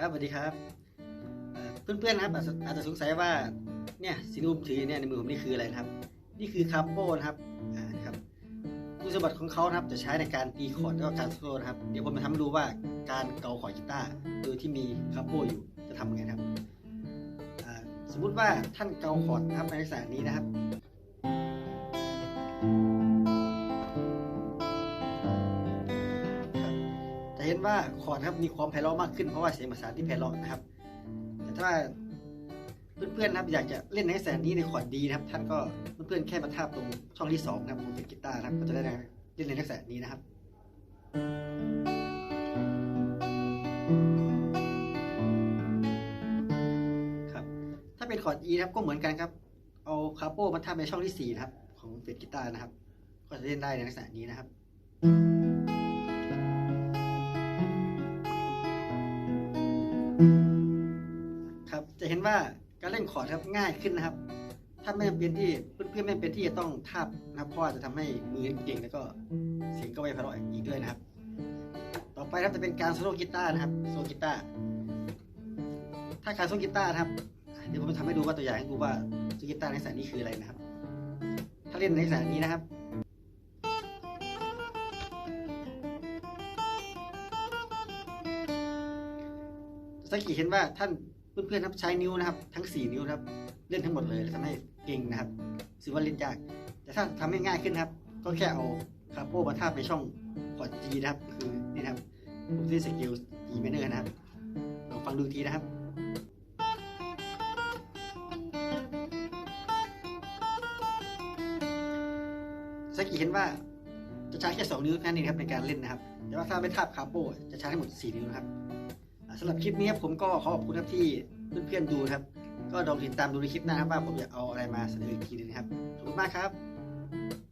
ครับสวัสดีครับเพื่อนๆนะครับอาจจะสงสัยว่าเนี่ยสิ่งที่มถือเนี่ยในมือผมนี่คืออะไรครับ นี่คือคาร์โปนะครับอ่าครับคุณสมบัติของเขานะครับจะใช้ในการตีคอร์ดแล้วก็การโซโล่นะครับเดี๋ยวผมจะทำให้ดูว่าการเกาคอร์ดกีตาร์โดยที่มีคาร์โปอยู่จะทำยังไงครับสมมุติว่าท่านเกาคอร์ดนะครับในลักษณะนี้นะครับ เห็นว่าคอร์ดครับมีความไพเราะมากขึ้นเพราะว่าเสียงประสานที่ไพเราะนะครับ แต่ถ้าเพื่อนๆนะครับอยากจะเล่นในแสนนี้ในคอร์ดดีนะครับ ท่านก็เพื่อนๆแค่มาทาบตรงช่องที่สองนะครับบนเป็นกีตาร์นะครับก็จะได้เล่นในลักษณะนี้นะครับ ครับ ถ้าเป็นคอร์ด E นะครับก็เหมือนกันครับ เอาคาโปมาทาบในช่องที่สี่นะครับของเป็นกีตาร์นะครับ ก็จะเล่นได้ในลักษณะนี้นะครับ ครับจะเห็นว่าการเล่นคอร์ดครับง่ายขึ้นนะครับ ถ้าไม่จำเป็นที่เพื่อนๆไม่จำเป็นที่จะต้องทาบนะครับเพราะว่าจะทำให้มือเก่งแล้วก็เสียงก็ไม่ไพเราะอีกด้วยนะครับ ต่อไปครับจะเป็นการโซโล่กีตาร์นะครับโซโล่กีตาร์ถ้าการโซโล่กีตาร์นะครับเดี๋ยวผมจะทำให้ดูว่าตัวอย่างให้ดูว่าโซโล่กีตาร์ในสายนี้คืออะไรนะครับ ถ้าเล่นในสายนี้นะครับ สังเกตเห็นว่าท่านเพื่อนๆครับใช้นิ้วนะครับ ทั้ง 4 นิ้วนะครับเล่นทั้งหมดเลยทำให้เก่งนะครับถือว่าเล่นยาก แต่ถ้าทำให้ง่ายขึ้นครับ ก็แค่เอาคาโปมาทาบในช่องคอร์ด G นะครับ คือนี่นะครับผมที่สกิล G minor นะครับลองฟังดูทีนะครับสังเกตเห็นว่าจะใช้แค่2นิ้วแค่นี้ครับในการเล่นนะครับ แต่ว่าถ้าไม่ทาบคาโปจะใช้ทั้งหมด 4 นิ้วนะครับ สำหรับคลิปนี้ผมก็ขอขอบคุณครับที่เพื่อนๆดูครับ ก็ลองติดตามดูในคลิปหน้าครับว่าผมจะเอาอะไรมาเสนออีกทีหนึงครับขอบคุณมากครับ